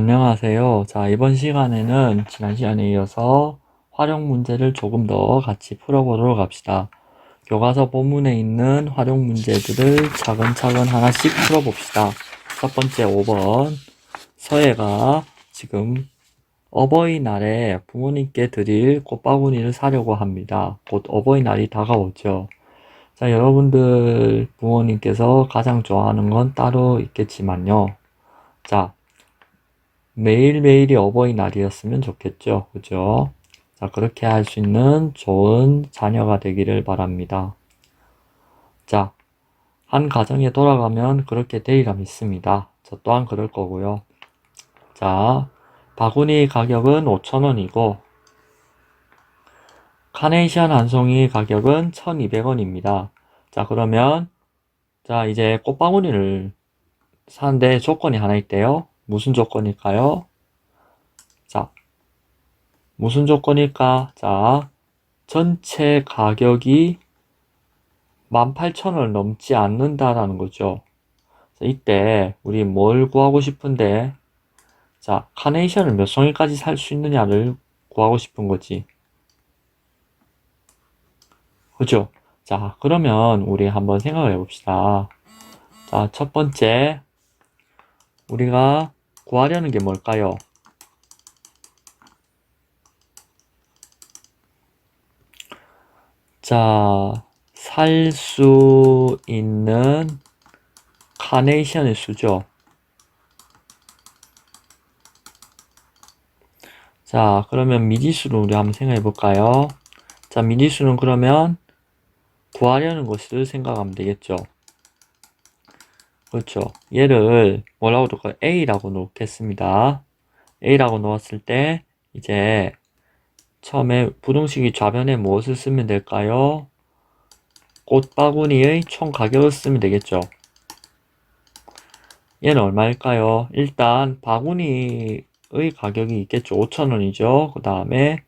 안녕하세요. 자, 이번 시간에는 지난 시간에 이어서 활용 문제를 조금 더 같이 풀어보도록 합시다. 교과서 본문에 있는 활용 문제들을 차근차근 하나씩 풀어봅시다. 첫 번째 5번. 서예가 지금 어버이날에 부모님께 드릴 꽃바구니를 사려고 합니다. 곧 어버이날이 다가오죠. 자, 여러분들 부모님께서 가장 좋아하는 건 따로 있겠지만요. 자, 매일매일이 어버이날이었으면 좋겠죠. 그죠? 자, 그렇게 할 수 있는 좋은 자녀가 되기를 바랍니다. 자, 한 가정에 돌아가면 그렇게 되리라 믿습니다. 저 또한 그럴 거고요. 자, 바구니 가격은 5,000원이고, 카네이션 한 송이 가격은 1,200원입니다. 자, 그러면, 자, 이제 꽃바구니를 사는데 조건이 하나 있대요. 무슨 조건일까요? 자, 무슨 조건일까? 자, 전체 가격이 18,000원을 넘지 않는다라는 거죠. 자, 이때 우리 뭘 구하고 싶은데 자, 카네이션을 몇 송이까지 살 수 있느냐를 구하고 싶은 거지. 그죠? 자, 그러면 우리 한번 생각을 해봅시다. 자, 첫 번째, 우리가 구하려는 게 뭘까요? 자, 살 수 있는 카네이션의 수죠. 자, 그러면 미지수를 우리 한번 생각해 볼까요? 자, 미지수는 그러면 구하려는 것을 생각하면 되겠죠. 그렇죠. 얘를 뭐라고 놓을까요? A라고 놓겠습니다. A라고 놓았을 때 이제 처음에 부등식이 좌변에 무엇을 쓰면 될까요? 꽃바구니의 총 가격을 쓰면 되겠죠. 얘는 얼마일까요? 일단 바구니의 가격이 있겠죠. 5,000원이죠. 그 다음에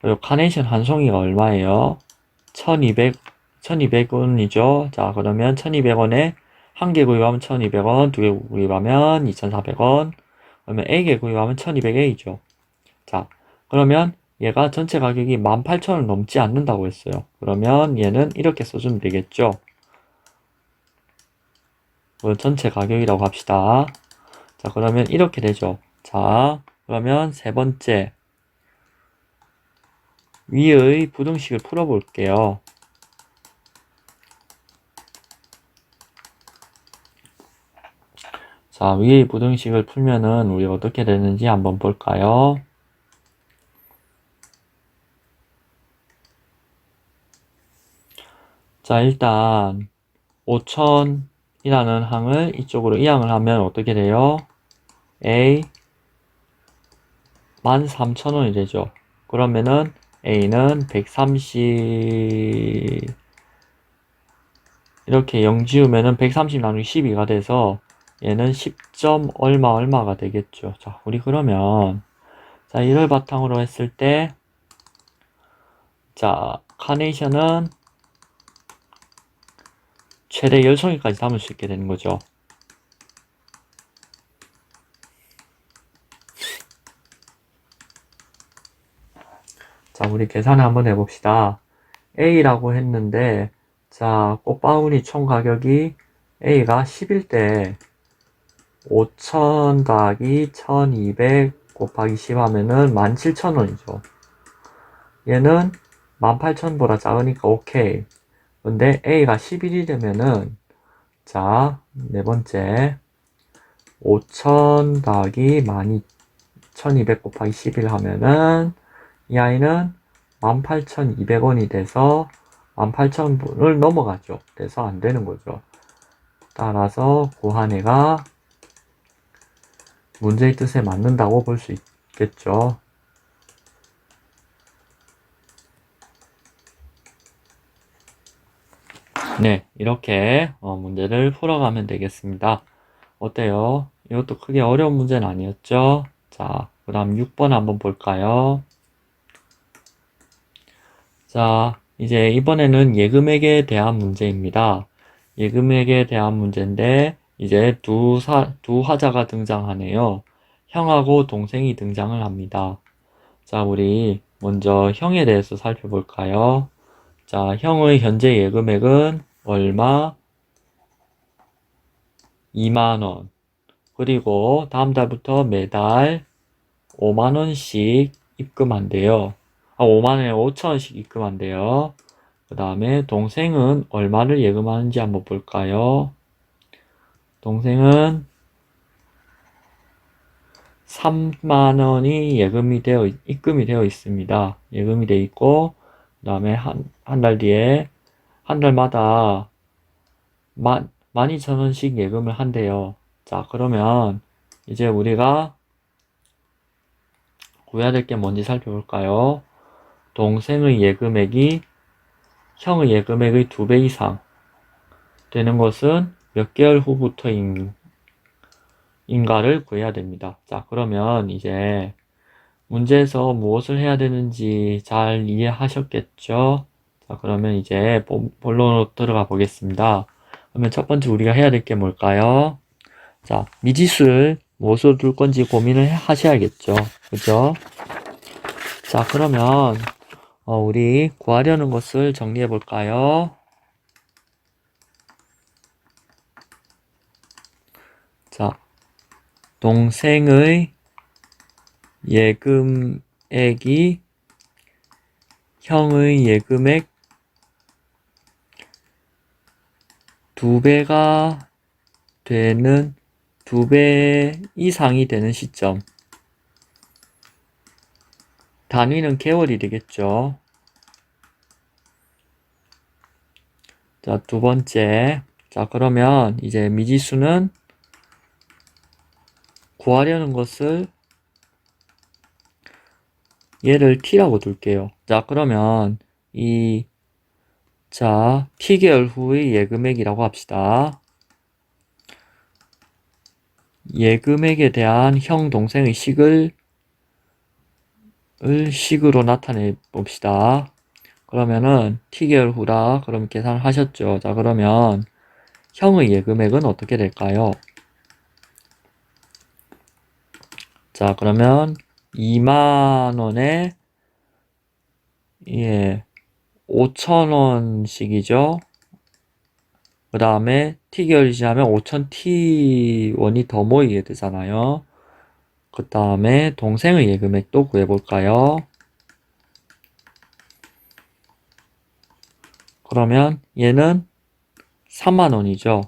그리고 카네이션 한 송이가 얼마예요? 1,200 1,200원이죠. 자, 그러면 1,200원에 한 개 구입하면 1,200원, 두 개 구입하면 2,400원, 그러면 A개 구입하면 1,200A죠. 자, 그러면 얘가 전체 가격이 18,000원 넘지 않는다고 했어요. 그러면 얘는 이렇게 써주면 되겠죠. 전체 가격이라고 합시다. 자, 그러면 이렇게 되죠. 자, 그러면 세 번째. 위의 부등식을 풀어볼게요. 자, 위의 부등식을 풀면은 우리 어떻게 되는지 한번 볼까요? 자, 일단 5천이라는 항을 이쪽으로 이항을 하면 어떻게 돼요? A 13,000원이 되죠. 그러면은 A는 130 이렇게 0 지우면은 130 나누기 12가 돼서 얘는 10점 얼마 얼마가 되겠죠. 자, 우리 그러면 자, 이를 바탕으로 했을 때 자, 카네이션은 최대 10송이까지 담을 수 있게 되는 거죠. 자, 우리 계산을 한번 해봅시다. A라고 했는데, 자, 꽃바구니 총 가격이 A가 10일 때 5,000 더하기 1,200 곱하기 10 하면은 17,000원이죠. 얘는 18,000보다 작으니까 오케이. 근데 A가 11이 되면은 자, 네 번째 5,000 더하기 12,200 곱하기 11 하면은 이 아이는 18,200원이 돼서 18,000원을 넘어가죠. 그래서 안 되는 거죠. 따라서 구한 애가 문제의 뜻에 맞는다고 볼 수 있겠죠. 네, 이렇게 어, 문제를 풀어가면 되겠습니다. 어때요? 이것도 크게 어려운 문제는 아니었죠? 자, 그 다음 6번 한번 볼까요? 자, 이제 이번에는 예금액에 대한 문제입니다. 예금액에 대한 문제인데, 이제 두 사, 두 화자가 등장하네요. 형하고 동생이 등장을 합니다. 자, 우리 먼저 형에 대해서 살펴볼까요? 자, 형의 현재 예금액은 얼마? 2만원. 그리고 다음 달부터 매달 5만원씩 입금한대요. 아, 5만원에 5천원씩 입금한대요. 그 다음에 동생은 얼마를 예금하는지 한번 볼까요? 동생은 3만 원이 예금이 되어 입금이 되어 있습니다. 예금이 되어 있고 그다음에 한 한 달 뒤에 한 달마다 만 12,000원씩 예금을 한대요. 자, 그러면 이제 우리가 구해야 될 게 뭔지 살펴볼까요? 동생의 예금액이 형의 예금액의 두 배 이상 되는 것은 몇 개월 후부터인 인가를 구해야 됩니다. 자, 그러면 이제 문제에서 무엇을 해야 되는지 잘 이해하셨겠죠? 자, 그러면 이제 본- 본론으로 들어가 보겠습니다. 그러면 첫 번째 우리가 해야 될 게 뭘까요? 자, 미지수를 무엇으로 둘 건지 고민을 해- 하셔야겠죠. 그죠? 자, 그러면 어, 우리 구하려는 것을 정리해 볼까요? 자, 동생의 예금액이 형의 예금액 두 배가 되는 두 배 이상이 되는 시점. 단위는 개월이 되겠죠. 자, 두 번째. 자, 그러면 이제 미지수는 구하려는 것을 얘를 t라고 둘게요. 자, 그러면 이 자, t개월 후의 예금액이라고 합시다. 예금액에 대한 형 동생의 식을 을 식으로 나타내 봅시다. 그러면은 t개월 후라 그럼 계산을 하셨죠. 자, 그러면 형의 예금액은 어떻게 될까요? 자, 그러면 2만 원에 예, 5천 원씩이죠. 그 다음에 t개월이 지나면 5천 t 원이 더 모이게 되잖아요. 그 다음에 동생의 예금액도 구해볼까요? 그러면 얘는 3만 원이죠.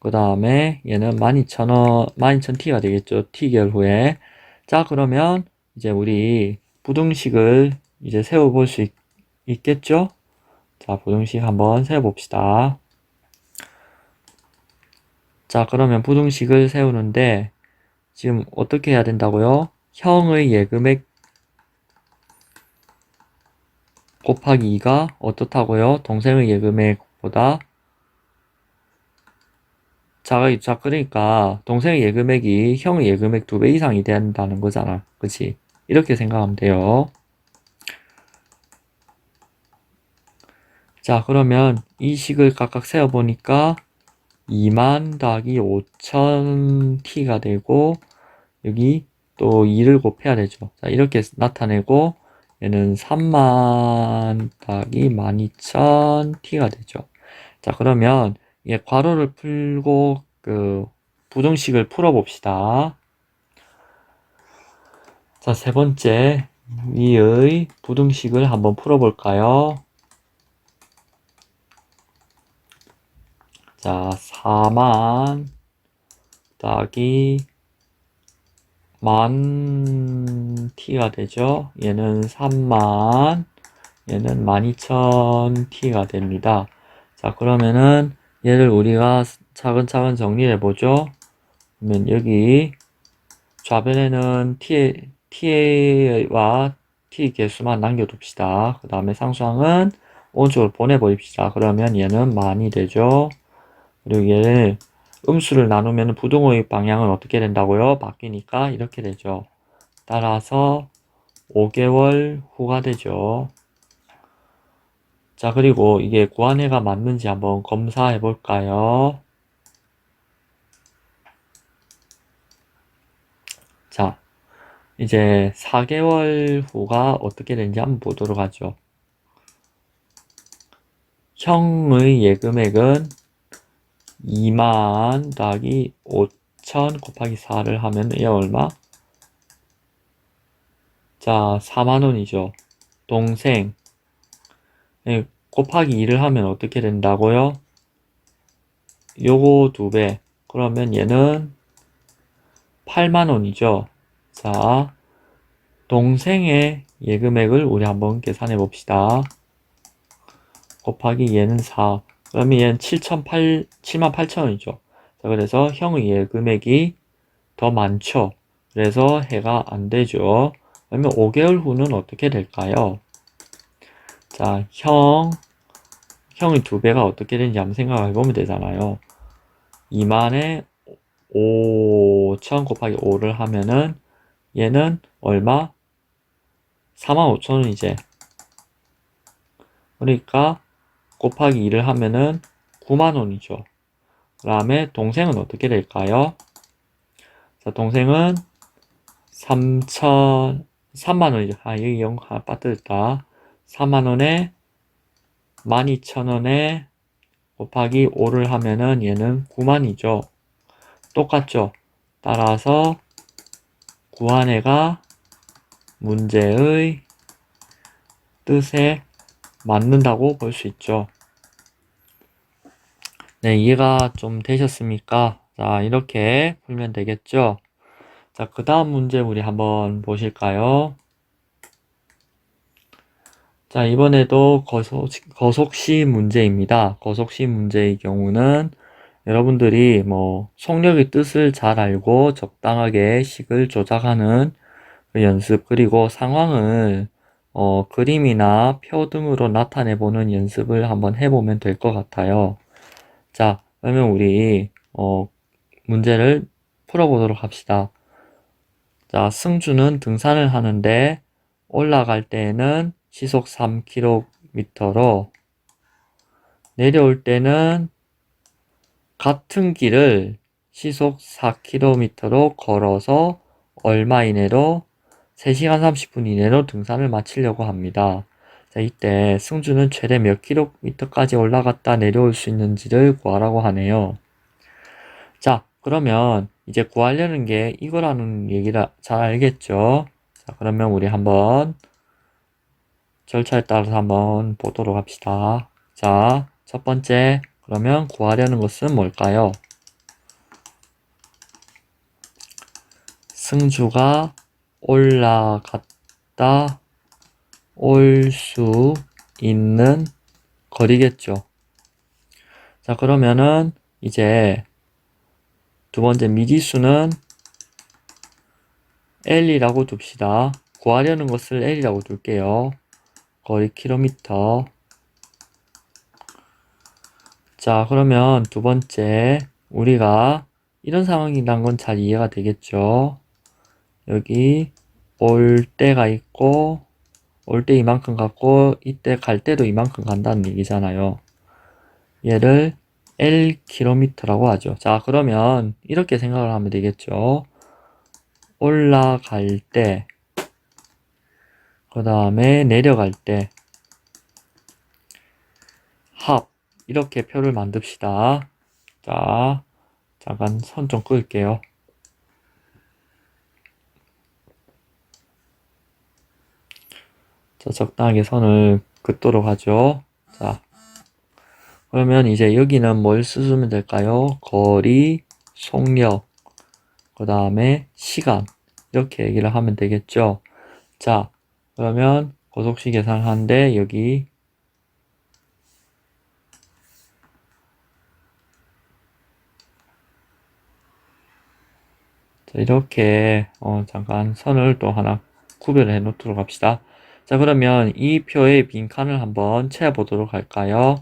그 다음에 얘는 12,000원, 12,000T가 되겠죠. T개월 후에. 자, 그러면 이제 우리 부등식을 이제 세워볼 수 있, 있겠죠? 자, 부등식 한번 세워봅시다. 자, 그러면 부등식을 세우는데 지금 어떻게 해야 된다고요? 형의 예금액 곱하기 2가 어떻다고요? 동생의 예금액보다 작아, 자, 그러니까 동생의 예금액이 형의 예금액 두 배 이상이 된다는 거잖아. 그치? 이렇게 생각하면 돼요. 자, 그러면 이 식을 각각 세어보니까 2만 더하기 5천 t가 되고 여기 또 2를 곱해야 되죠. 자, 이렇게 나타내고 얘는 3만 더하기 12,000 t가 되죠. 자, 그러면 예, 괄호를 풀고 그 부등식을 풀어 봅시다. 자, 세 번째 위의 부등식을 한번 풀어 볼까요? 자, 4만 더하기 만 t가 되죠. 얘는 3만, 얘는 12,000t가 됩니다. 자, 그러면은 얘를 우리가 차근차근 정리해 보죠. 그러면 여기 좌변에는 t, t와 t 개수만 남겨둡시다. 그 다음에 상수항은 오른쪽으로 보내버립시다. 그러면 얘는 만이 되죠. 그리고 얘를 음수를 나누면 부등호의 방향은 어떻게 된다고요? 바뀌니까 이렇게 되죠. 따라서 5개월 후가 되죠. 자, 그리고 이게 구한해가 맞는지 한번 검사해 볼까요? 자, 이제 4개월 후가 어떻게 되는지 한번 보도록 하죠. 형의 예금액은 2만 더하기 5천 곱하기 4를 하면 얘 얼마? 자, 4만 원이죠. 동생 예, 곱하기 2를 하면 어떻게 된다고요? 요거 2배. 그러면 얘는 8만 원이죠. 자, 동생의 예금액을 우리 한번 계산해 봅시다. 곱하기 얘는 4. 그러면 얘는 7,800, 7만 8천 원이죠. 자, 그래서 형의 예금액이 더 많죠. 그래서 해가 안 되죠. 그러면 5개월 후는 어떻게 될까요? 자, 형, 형의 두 배가 어떻게 되는지 한번 생각해 보면 되잖아요. 2만에 5천 곱하기 5를 하면은 얘는 얼마? 4만 5천 원이제. 그러니까 곱하기 2를 하면은 9만 원이죠. 그 다음에 동생은 어떻게 될까요? 자, 동생은 3천, 3만 원이죠. 아, 여기 0 하나 빠뜨렸다. 4만 원에 12,000원에 곱하기 5를 하면은 얘는 9만이죠. 똑같죠? 따라서 구한해가 문제의 뜻에 맞는다고 볼 수 있죠. 네, 이해가 좀 되셨습니까? 자, 이렇게 풀면 되겠죠? 자, 그 다음 문제 우리 한번 보실까요? 자, 이번에도 거속, 거속시 문제입니다. 거속시 문제의 경우는 여러분들이 뭐 속력의 뜻을 잘 알고 적당하게 식을 조작하는 그 연습 그리고 상황을 어, 그림이나 표 등으로 나타내 보는 연습을 한번 해보면 될 것 같아요. 자, 그러면 우리 어, 문제를 풀어보도록 합시다. 자, 승주는 등산을 하는데 올라갈 때에는 시속 3km로 내려올 때는 같은 길을 시속 4km로 걸어서 얼마 이내로 3시간 30분 이내로 등산을 마치려고 합니다. 자, 이때 승주는 최대 몇 킬로미터까지 올라갔다 내려올 수 있는지를 구하라고 하네요. 자, 그러면 이제 구하려는 게 이거라는 얘기를 잘 알겠죠? 자, 그러면 우리 한번 절차에 따라서 한번 보도록 합시다. 자, 첫 번째, 그러면 구하려는 것은 뭘까요? 승주가 올라갔다 올 수 있는 거리겠죠. 자, 그러면은 이제 두 번째 미지수는 L이라고 둡시다. 구하려는 것을 L이라고 둘게요. 거리 킬로미터. 자, 그러면 두 번째, 우리가 이런 상황이란 건 잘 이해가 되겠죠? 여기 올 때가 있고, 올 때 이만큼 갔고, 이때 갈 때도 이만큼 간다는 얘기잖아요. 얘를 L 킬로미터라고 하죠. 자, 그러면 이렇게 생각을 하면 되겠죠. 올라갈 때, 그 다음에 내려갈 때, 합, 이렇게 표를 만듭시다. 자, 잠깐 선 좀 끌게요. 자, 적당하게 선을 긋도록 하죠. 자, 그러면 이제 여기는 뭘 쓰면 될까요? 거리, 속력, 그 다음에 시간. 이렇게 얘기를 하면 되겠죠. 자, 그러면 고속시 계산을 하는데 여기 자, 이렇게 어, 잠깐 선을 또 하나 구별해 놓도록 합시다. 자, 그러면 이 표의 빈칸을 한번 채워보도록 할까요?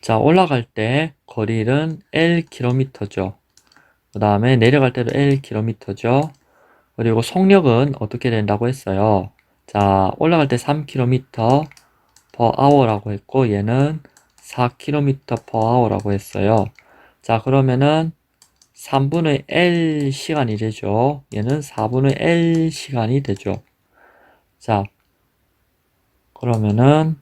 자, 올라갈 때 거리는 L 킬로미터죠. 그 다음에 내려갈 때도 L 킬로미터죠. 그리고 속력은 어떻게 된다고 했어요? 자, 올라갈 때 3km per hour라고 했고, 얘는 4km per hour라고 했어요. 자, 그러면은 3분의 L 시간이 되죠. 얘는 4분의 L 시간이 되죠. 자, 그러면은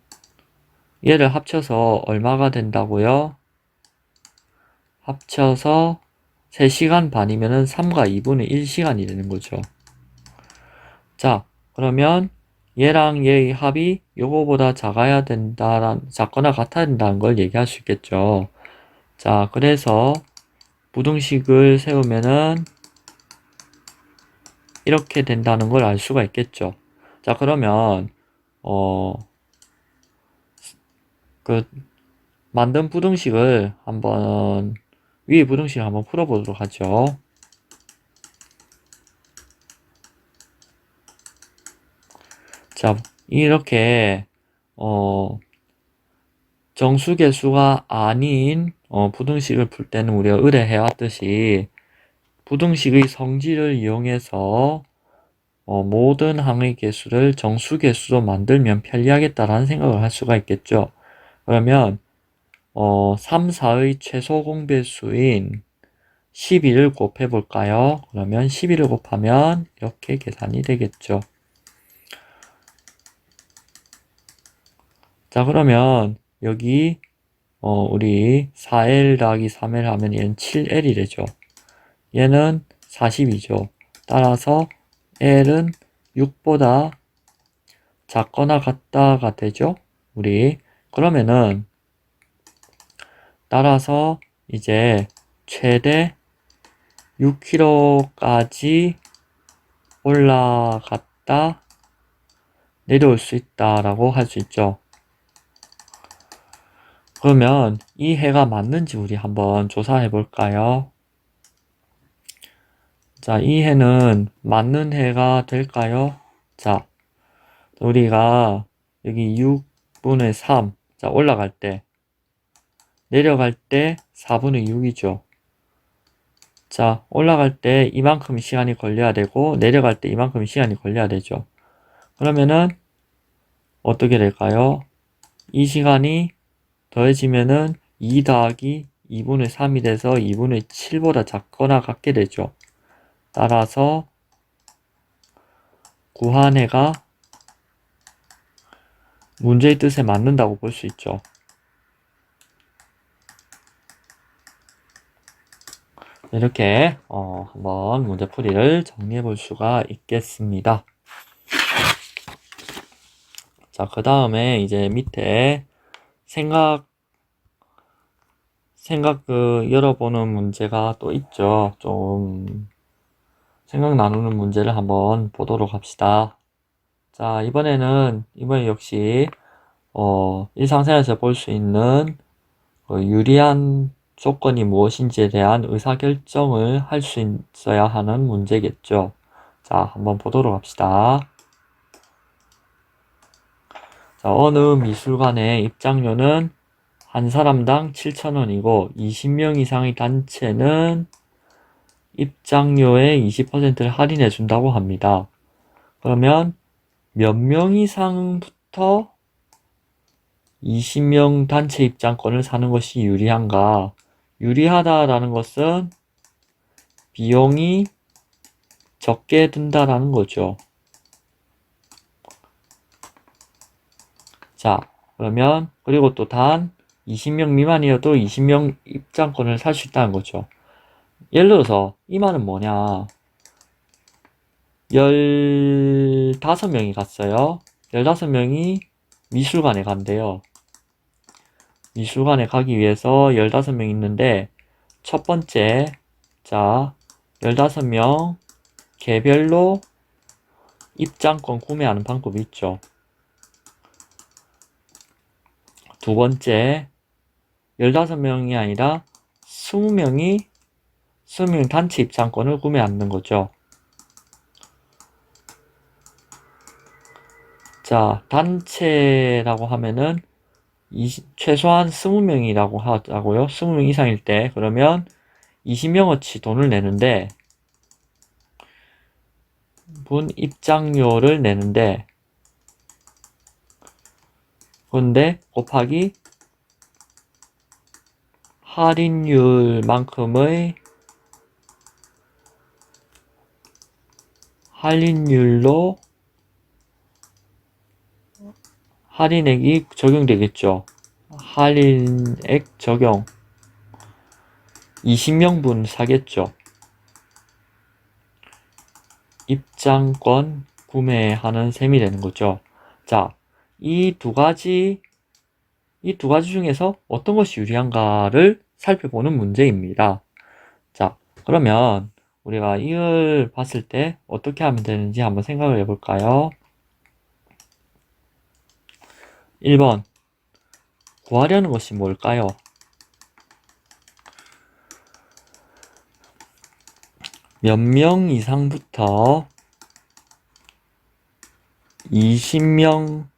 얘를 합쳐서 얼마가 된다고요? 합쳐서 3시간 반이면은 3과 2분의 1시간이 되는 거죠. 자, 그러면 얘랑 얘의 합이 요거보다 작아야 된다란, 작거나 같아야 된다는 걸 얘기할 수 있겠죠. 자, 그래서 부등식을 세우면은 이렇게 된다는 걸 알 수가 있겠죠. 자, 그러면, 어, 그, 만든 부등식을 한번, 위의 부등식을 한번 풀어보도록 하죠. 자, 이렇게, 어, 정수계수가 아닌, 어, 부등식을 풀 때는 우리가 의뢰해왔듯이, 부등식의 성질을 이용해서, 어, 모든 항의 개수를 정수계수로 만들면 편리하겠다라는 생각을 할 수가 있겠죠. 그러면, 어, 3, 4의 최소 공배수인 12를 곱해 볼까요? 그러면 12를 곱하면 이렇게 계산이 되겠죠. 자, 그러면 여기 어, 우리 4L 더하기 3L 하면 얘는 7L이 되죠. 얘는 40이죠. 따라서 L은 6보다 작거나 같다가 되죠. 우리 그러면은 따라서 이제 최대 6kg까지 올라갔다 내려올 수 있다라고 할 수 있죠. 그러면 이 해가 맞는지 우리 한번 조사해 볼까요? 자, 이 해는 맞는 해가 될까요? 자, 우리가 여기 6분의 3, 자, 올라갈 때, 내려갈 때 4분의 6이죠. 자, 올라갈 때 이만큼 시간이 걸려야 되고, 내려갈 때 이만큼 시간이 걸려야 되죠. 그러면은, 어떻게 될까요? 이 시간이 더해지면은 2 더하기 2분의 3이 돼서 2분의 7보다 작거나 같게 되죠. 따라서 구한 해가 문제의 뜻에 맞는다고 볼 수 있죠. 이렇게 어, 한번 문제풀이를 정리해 볼 수가 있겠습니다. 자, 그 다음에 이제 밑에 생각, 생각 그 열어보는 문제가 또 있죠. 좀 생각 나누는 문제를 한번 보도록 합시다. 자, 이번에는, 이번에 역시, 어, 일상생활에서 볼 수 있는 어, 유리한 조건이 무엇인지에 대한 의사결정을 할 수 있어야 하는 문제겠죠. 자, 한번 보도록 합시다. 자, 어느 미술관의 입장료는 한 사람당 7,000원이고 20명 이상의 단체는 입장료의 20%를 할인해 준다고 합니다. 그러면 몇 명 이상부터 20명 단체 입장권을 사는 것이 유리한가? 유리하다라는 것은 비용이 적게 든다라는 거죠. 자, 그러면 그리고 또 단 20명 미만이어도 20명 입장권을 살 수 있다는 거죠. 예를 들어서 이 말은 뭐냐? 15명이 갔어요. 15명이 미술관에 간대요. 미술관에 가기 위해서 15명 있는데 첫 번째 자 15명 개별로 입장권 구매하는 방법이 있죠. 두 번째 15명이 아니라 20명이 20명 단체 입장권을 구매하는 거죠. 자, 단체라고 하면은 20, 최소한 20명이라고 하자고요. 20명 이상일 때 그러면 20명어치 돈을 내는데 분 입장료를 내는데 그런데 곱하기 할인율만큼의 할인율로 할인액이 적용되겠죠. 할인액 적용. 20명분 사겠죠. 입장권 구매하는 셈이 되는 거죠. 자, 이 두 가지, 이 두 가지 중에서 어떤 것이 유리한가를 살펴보는 문제입니다. 자, 그러면 우리가 이걸 봤을 때 어떻게 하면 되는지 한번 생각을 해볼까요? 1번. 구하려는 것이 뭘까요? 몇 명 이상부터 20명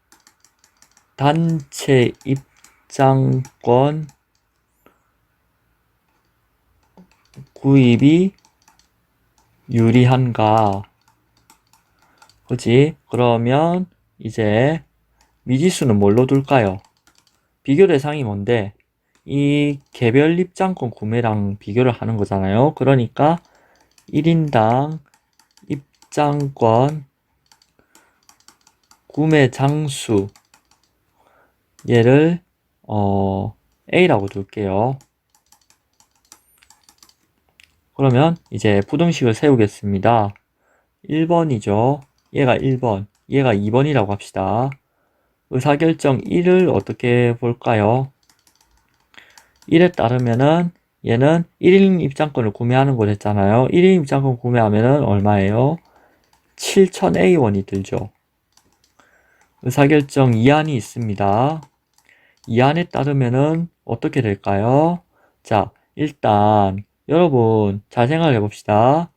단체 입장권 구입이 유리한가? 그지? 그러면 이제 미지수는 뭘로 둘까요? 비교 대상이 뭔데? 이 개별 입장권 구매랑 비교를 하는 거잖아요. 그러니까 1인당 입장권 구매 장수 얘를 어, A라고 둘게요. 그러면 이제 부등식을 세우겠습니다. 1번이죠. 얘가 1번, 얘가 2번이라고 합시다. 의사결정 1을 어떻게 볼까요? 1에 따르면은 얘는 1인 입장권을 구매하는 거 됐잖아요. 1인 입장권 구매하면은 얼마예요? 7000A원이 들죠. 의사결정 2안이 있습니다. 2안에 따르면은 어떻게 될까요? 자, 일단 여러분 잘 생각해 봅시다.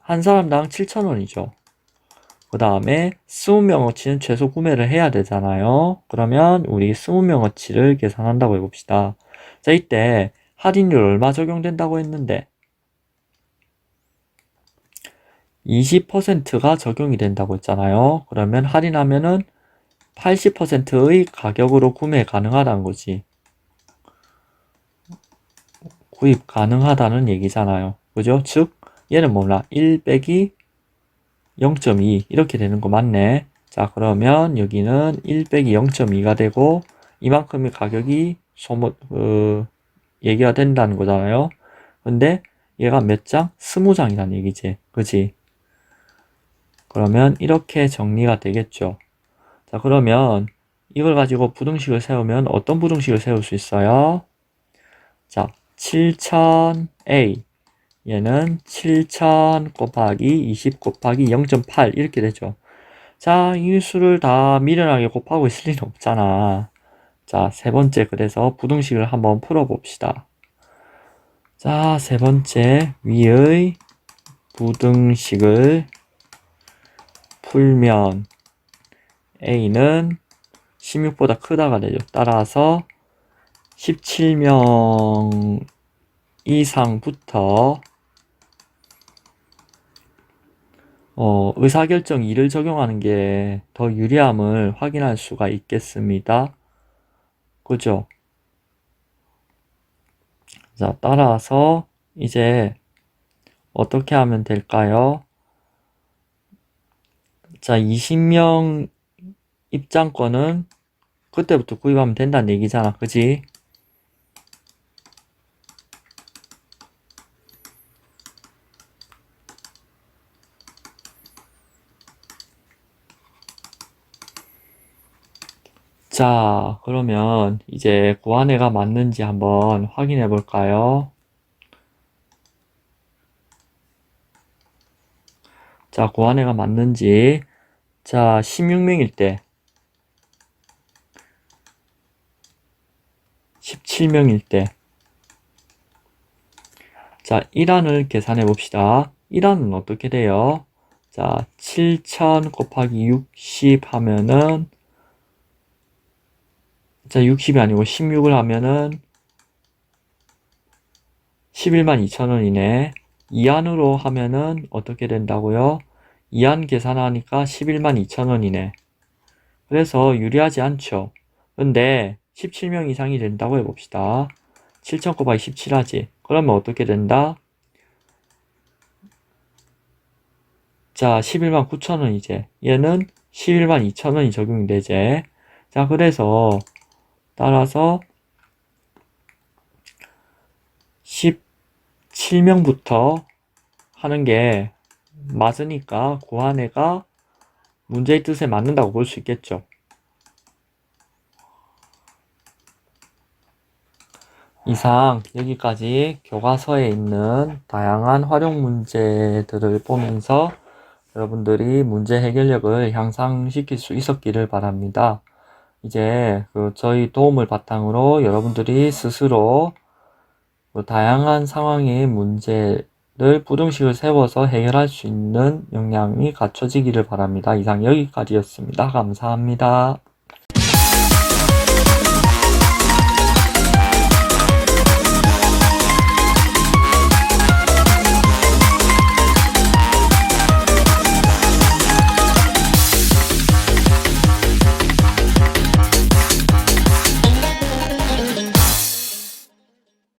한 사람당 7,000원이죠. 그 다음에 20명어치는 최소 구매를 해야 되잖아요. 그러면 우리 20명어치를 계산한다고 해봅시다. 자, 이때 할인율 얼마 적용된다고 했는데 20%가 적용이 된다고 했잖아요. 그러면 할인하면은 80%의 가격으로 구매 가능하다는 거지. 구입 가능하다는 얘기잖아요. 그죠? 즉, 얘는 뭐라? 1 빼기 0.2 이렇게 되는 거 맞네. 자, 그러면 여기는 1 빼기 0.2가 되고 이만큼의 가격이 소모, 어, 얘기가 된다는 거잖아요. 근데 얘가 몇 장? 20장이라는 얘기지. 그지? 그러면 이렇게 정리가 되겠죠. 자, 그러면 이걸 가지고 부등식을 세우면 어떤 부등식을 세울 수 있어요? 자, 7000A. 얘는 7000 곱하기 20 곱하기 0.8 이렇게 되죠. 자, 이 수를 다 미련하게 곱하고 있을 리는 없잖아. 자, 세 번째 그래서 부등식을 한번 풀어봅시다. 자, 세 번째 위의 부등식을 풀면 A는 16보다 크다가 되죠. 따라서 17명 이상부터 어, 의사결정 2를 적용하는 게 더 유리함을 확인할 수가 있겠습니다. 그죠? 자, 따라서 이제 어떻게 하면 될까요? 자, 20명 입장권은 그때부터 구입하면 된다는 얘기잖아. 그지? 자, 그러면 이제 구한애가 맞는지 한번 확인해 볼까요? 자, 구한애가 맞는지. 자, 16명일 때. 17명일 때. 자, 1안을 계산해 봅시다. 1안은 어떻게 돼요? 자, 7000 곱하기 60 하면은 자, 60이 아니고 16을 하면은 11만 2천원이네. 2안으로 하면은 어떻게 된다고요? 2안 계산하니까 11만 2천원이네. 그래서 유리하지 않죠. 근데 17명 이상이 된다고 해봅시다. 7,000 곱하기 17 하지. 그러면 어떻게 된다? 자, 11만 9천 원 이제. 얘는 11만 2천 원이 적용이 되지. 자, 그래서 따라서 17명부터 하는 게 맞으니까 구한 애가 문제의 뜻에 맞는다고 볼 수 있겠죠. 이상 여기까지 교과서에 있는 다양한 활용 문제들을 보면서 여러분들이 문제 해결력을 향상시킬 수 있었기를 바랍니다. 이제 그 저희 도움을 바탕으로 여러분들이 스스로 그 다양한 상황의 문제를 부등식을 세워서 해결할 수 있는 역량이 갖춰지기를 바랍니다. 이상 여기까지였습니다. 감사합니다.